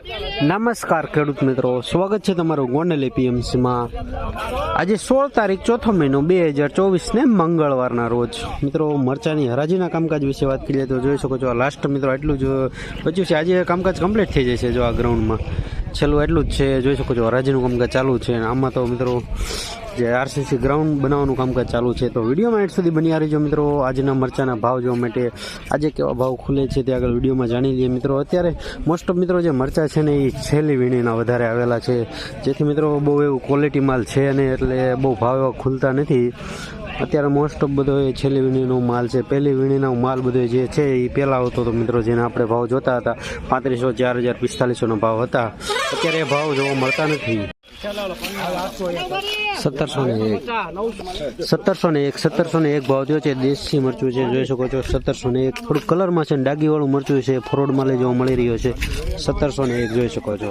નમસ્કાર ખેડૂત મિત્રો, સ્વાગત છે તમારું ગોંડલ એપીએમસીમાં. આજે સોળ તારીખ ચોથો મહિનો બે હજાર ચોવીસને મંગળવારના રોજ. મિત્રો, મરચાની હરાજીના કામકાજ વિશે વાત કરીએ તો જોઈ શકો છો આ લાસ્ટ મિત્રો એટલું જ બચ્યું છે. આજે કામકાજ કમ્પ્લીટ થઈ જશે જો આ ગ્રાઉન્ડમાં છેલ્લું એટલું જ છે, જોઈ શકો છો, હરાજીનું કામકાજ ચાલુ છે આમાં તો મિત્રો જે આરસીસી ગ્રાઉન્ડ બનાવવાનું કામકાજ ચાલુ છે, તો વિડીયોમાં એટ સુધી બની રહીજો મિત્રો. આજના મરચાના ભાવ જોવા માટે આજે કેવા ભાવ ખુલે છે તે આગળ વિડીયોમાં જાણી લઈએ મિત્રો. અત્યારે મોસ્ટ ઓફ મિત્રો જે મરચા છે ને એ છેલ્લી વીણીના વધારે આવેલા છે. જેથી મિત્રો બહુ એવું ક્વોલિટી માલ છે અને એટલે બહુ ભાવ એવા ખુલતા નથી. અત્યારે મોસ્ટ ઓફ બધો એ છેલ્લી વીણીનો માલ છે. પહેલી વીણીનો માલ બધો જે છે એ પહેલાં આવતો હતો મિત્રો જેને આપણે ભાવ જોતા હતા, પાંત્રીસો, ચાર હજાર, પિસ્તાલીસોનો ભાવ હતા. અત્યારે એ ભાવ જોવા મળતા નથી. સત્તરસો ને એક. સત્તરસો એક સત્તરસો એક ભાવ થયો છે. દેશી મરચું છે, જોઈ શકો છો સત્તરસો એક. કલરમાં છે ડાગીવાળું મરચું છે ફ્રોડ માલે જોવા મળી રહ્યો છે. સત્તરસો ને એક, જોઈ શકો છો.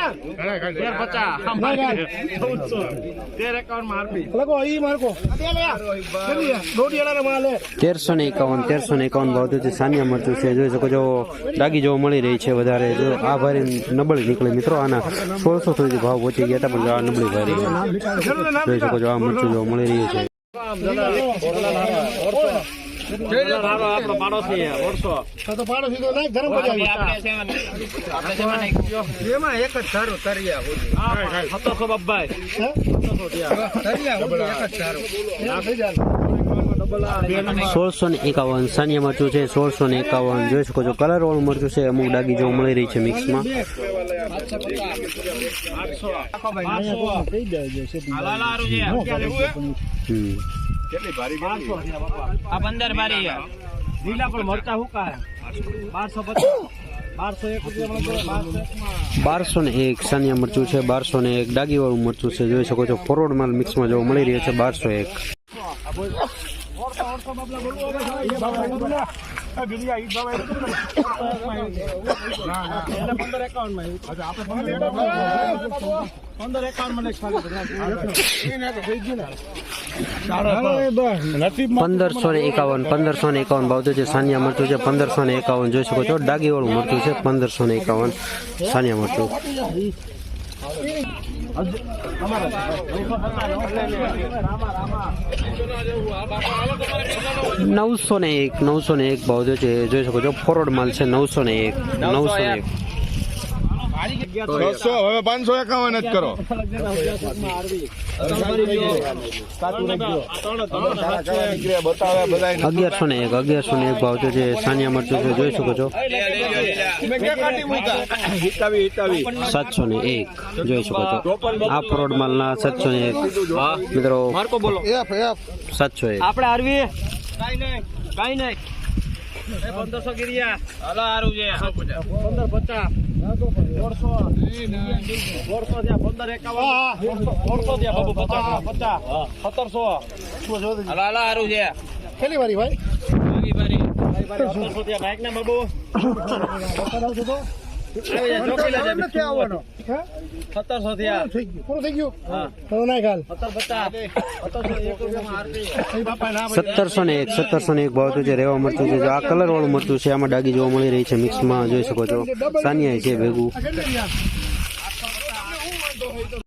તેર પચાસ. તેર એકાવનમાં આરપી તેરસો ને એકાવન તેરસો ને એકાવન ભાવ થયો છે સાનિયા મરચું છે. જોઈ શકો છો ડાગી જોવા મળી રહી છે વધારે. જો આ ભારી નબળી નીકળે. મિત્રો આના સોળસો સુધી ભાવ પહોંચી ગયા હતા પણ જો આ નબળી ભારી જોઈ શકો છો આ મરચું જોવા મળી રહ્યું છે. આપણો પાડોશી વર્ષો એમાં એક જ. ધારો તરિયા સત્તરસો બાબાઈ સોળસો ને એકાવન સાનિયા મરચું છે સોળસો ને એકાવન. જોઈ શકો છો કલર વાળું મરચું છે અમુક ડાગી જોવા મળી રહી છે મિક્સમાં. હમ. આ પંદર બારી લીલા પણ મળતા હું કા બારસો પચાસ. બારસો ને એક સાનિયા મરચું છે બારસો ને એક ડાગીવાળું મરચું છે જોઈ શકો છો ફોરવર્ડ માલ મિક્સમાં જોવા મળી રહ્યો છે બારસો એક. પંદર એકાવનમાં એકાવનમાં પંદરસો ને એકાવન, પંદરસો ને એકાવન ભાવ છે સાનિયા મરચું છે, પંદરસો ને એકાવન જોઈ શકો છો. ડાગીવાળું મરચું છે, પંદરસો ને એકાવન સાનિયા મરચું. નવસો ને એક, નવસો ને એક ભાવ તો છે જોઈ શકો છો. ફોરવર્ડ માલ છે નવસો ને એક, નવસો એક. છસો હવે પાંચસો એકાવન જ કરો. અગિયારસો ને એક અગિયારસો ને એક ભાવ છે છે સાનિયા મરચું છે જોઈ શકો છો. સાતસો ને એક જોઈ શકો છો. આ ફ્રોડ માલના સાતસો ને એક. મિત્રો બોલો. સાતસો એક. આપણે આરવી કઈ નહીં કઈ નહીં. પંદરસો ગિરિયા. હલો હારું છે. પંદર પચાસ. દોઢસો. દોઢસો પંદર એકાવન. દોઢસો પચાસ પચાસ. સત્તરસો. હલો હાલો હારું છે. કેટલી વારી ભાઈ? બાઈક ના બાબુ. જા, સત્તરસો થયા પૂરું થઈ ગયું? તો ના સત્તરસો એક સત્તરસો ને એક સત્તરસો ને એક ભાવ તો છે રેવા મળતું છે આ કલર વાળું મળતું છે આમાં ડાગી જોવા મળી રહી છે મિક્સમાં જોઈ શકો છો. સાનિયા છે ભેગું.